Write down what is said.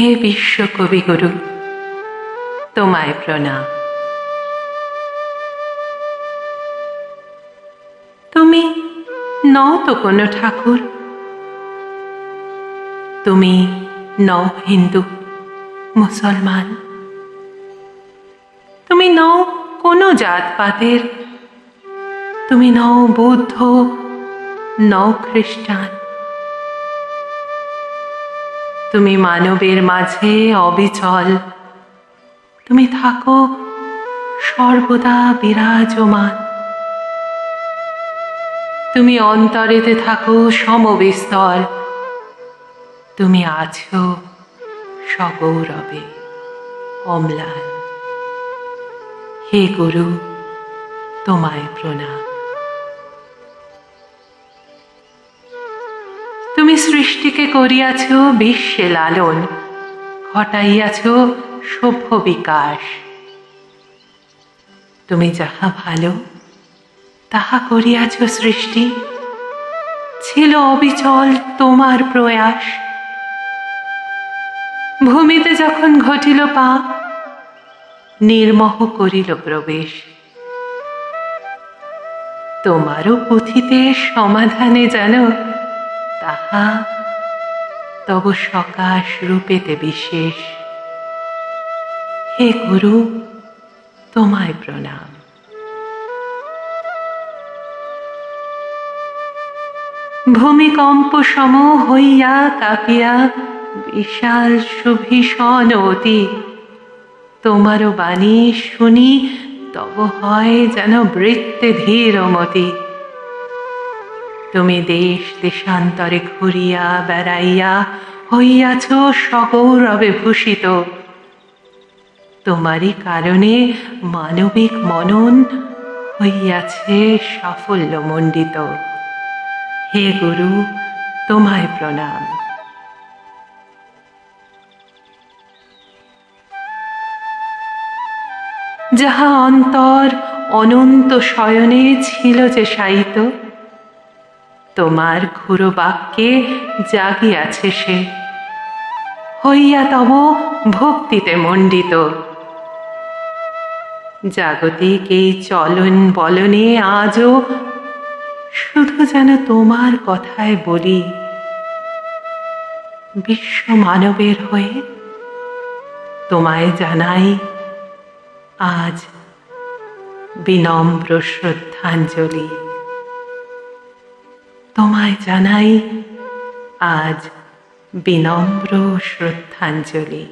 হে বিশ্ব কবিগুরু তোমায় প্রণাম। তুমি নও তো কোনো ঠাকুর, তুমি নও হিন্দু, মুসলমান। তুমি নও কোনো জাতপাতের, তুমি নও বৌদ্ধ, নও খ্রিস্টান। তুমি মানবের মাঝে অবিচল। তুমি থাকো সর্বদা বিরাজমান। তুমি অন্তরেতে থাকো সমবিস্তর। তুমি আছো সগৌরবে অম্লান। হে গুরু, তোমায় প্রণাম। তুমি সৃষ্টিকে করিয়াছ বিশ্বে লালন, ঘটাইয়াছ সভ্য বিকাশ। তুমি যাহা ভালো, তাহা করিয়াছ সৃষ্টি। ছিল অবিচল তোমার প্রয়াস। ভূমিতে যখন ঘটিল পা নির্মহ করিল প্রবেশ। তোমারও পুঁথিতে সমাধানে জানো তাহা তব সকাশ রূপেতে বিশেষ। হে গুরু, তোমায় প্রণাম। ভূমিকম্প সম হইয়া কাঁপিয়া বিশাল সুভীষণ অতি। তোমারও বাণী শুনি তব হয় যেন বৃত্তে ধীরমতি। তুমি দেশ দেশান্তরে ঘুরিয়া বেড়াইয়া হইয়াছ সগৌরবে ভূষিত। তোমারই কারণে মানবিক মনন হইয়াছে সাফল্য মণ্ডিত হে গুরু, তোমায় প্রণাম। যাহা অন্তর অনন্ত শয়নে ছিল যে সাহিত তোমার ঘুরো বাক্যে জাগিয়াছে সে। হইয়া তব ভক্তিতে মণ্ডিত। জাগতিক এই চলন বলনে আজও শুধু যেন তোমার কথায় বলি, বিশ্ব মানবের হয়ে তোমায় জানাই আজ বিনম্র শ্রদ্ধাঞ্জলি। তোমায় জানাই আজ বিনম্র শ্রদ্ধাঞ্জলি।